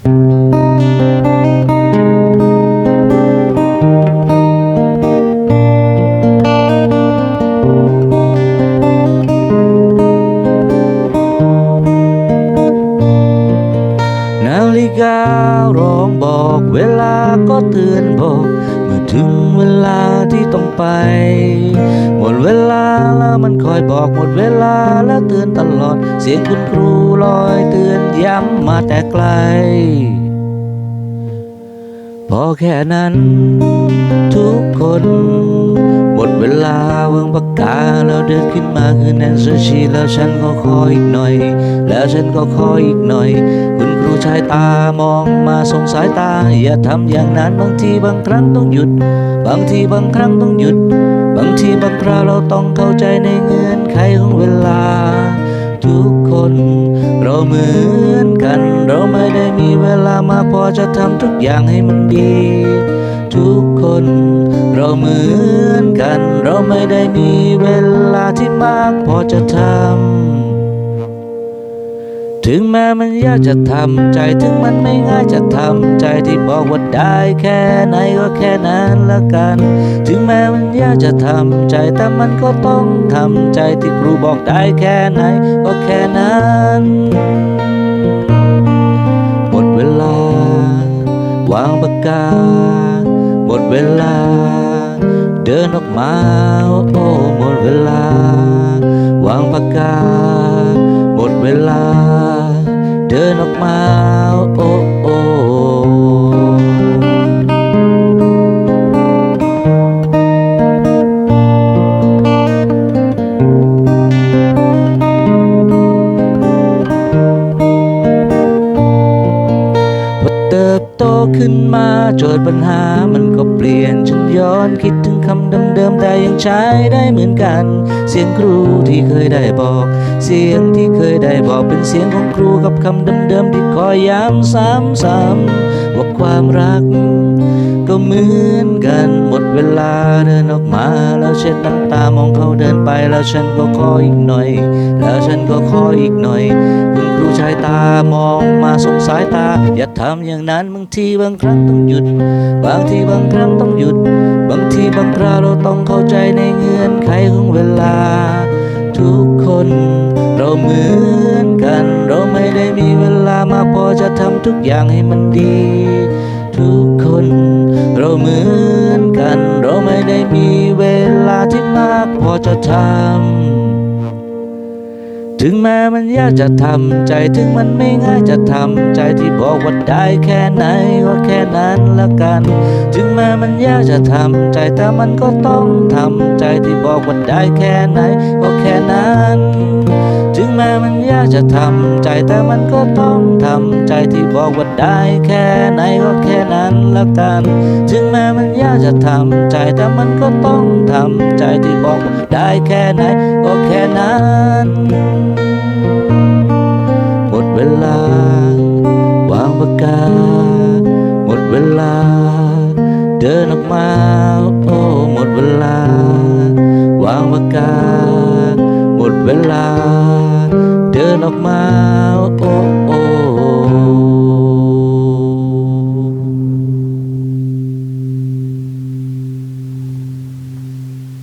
นาฬิการ้องบอกเวลาก็เตือนบอก เมื่อถึงเวลาที่ต้องไป หมดเวลาแล้วมันคอยบอกหมดเวลาแล้วเตือนตลอด เสียงคุณครูลอยเตือนย้ำ แต่ไกล พอแค่นั้นทุกคน หมดเวลาวางปากกาแล้วเดินขึ้นมาคือแนนซูชีแล้วฉันก็ขออีกหน่อย แล้วฉันก็ขออีกหน่อย คุณครูชายตามองมาสงสายตา อย่าทำอย่างนั้นบางทีบางครั้งต้องหยุด บางทีบางครั้งต้องหยุด บางทีบางคราวเราต้องเข้าใจในเงื่อนไขของเวลา ทุกคนเราเหมือนกัน จะทำทุกอย่างให้มันดี ทุกคนเราเหมือนกัน เราไม่ได้มีเวลาที่มากพอจะทำ ถึงแม้มันยากจะทำใจ ถึงมันไม่ง่ายจะทำใจที่บอกว่าได้แค่ไหนก็แค่นั้นละกัน ถึงแม้มันยากจะทำใจ แต่มันก็ต้องทำใจที่ครูบอกได้แค่ไหนก็แค่นั้น ปากกา หมดเวลา เดินออกมาโอ้โอหมดเวลา วางปากกา หมดเวลา เดินออกมาโอ้โอ้ ขึ้นมาโจทย์ปัญหามันก็เปลี่ยนฉันย้อนคิดถึงคำเดิมๆแต่ยังใช้ได้เหมือนกัน เสียงครูที่เคยได้บอก เสียงที่เคยได้บอกเป็นเสียงของครูกับคำเดิมๆที่คอยย้ำซ้ำๆว่าความรัก ลาเดินออกมาแล้วเช็ดน้ำตามองเขาเดินไป แล้วฉันก็ขออีกหน่อย แล้วฉันก็ขออีกหน่อย คุณครูชายตามองมาสงสายตา อย่าทำอย่างนั้นบางทีบางครั้งต้องหยุด บางทีบางครั้งต้องหยุด บางทีบางคราวเราต้องเข้าใจในเงื่อนไขของเวลา ทุกคนเราเหมือนกัน เราไม่ได้มีเวลามากพอจะทำทุกอย่างให้มันดี ทำ ถึงแม้มันยากจะทำใจถึงมันไม่ง่ายจะทำใจที่บอกว่าได้แค่ไหนก็แค่นั้นละกัน ถึงแม้มันยากจะทำใจแต่มันก็ต้องทำใจที่บอกว่าได้แค่ไหนก็แค่นั้น แม้มันยากจะทำใจแต่มันก็ต้องทำใจที่บอกว่าได้แค่ไหนก็แค่นั้นละกัน ถึงแม้มันยากจะทำใจแต่มันก็ต้องทำใจที่บอกว่าได้แค่ไหนก็แค่นั้นหมดเวลาวางปากกาหมดเวลา เดินออกมาโอ้หมดเวลาวางปากกาหมดเวลา นออกมาโอ้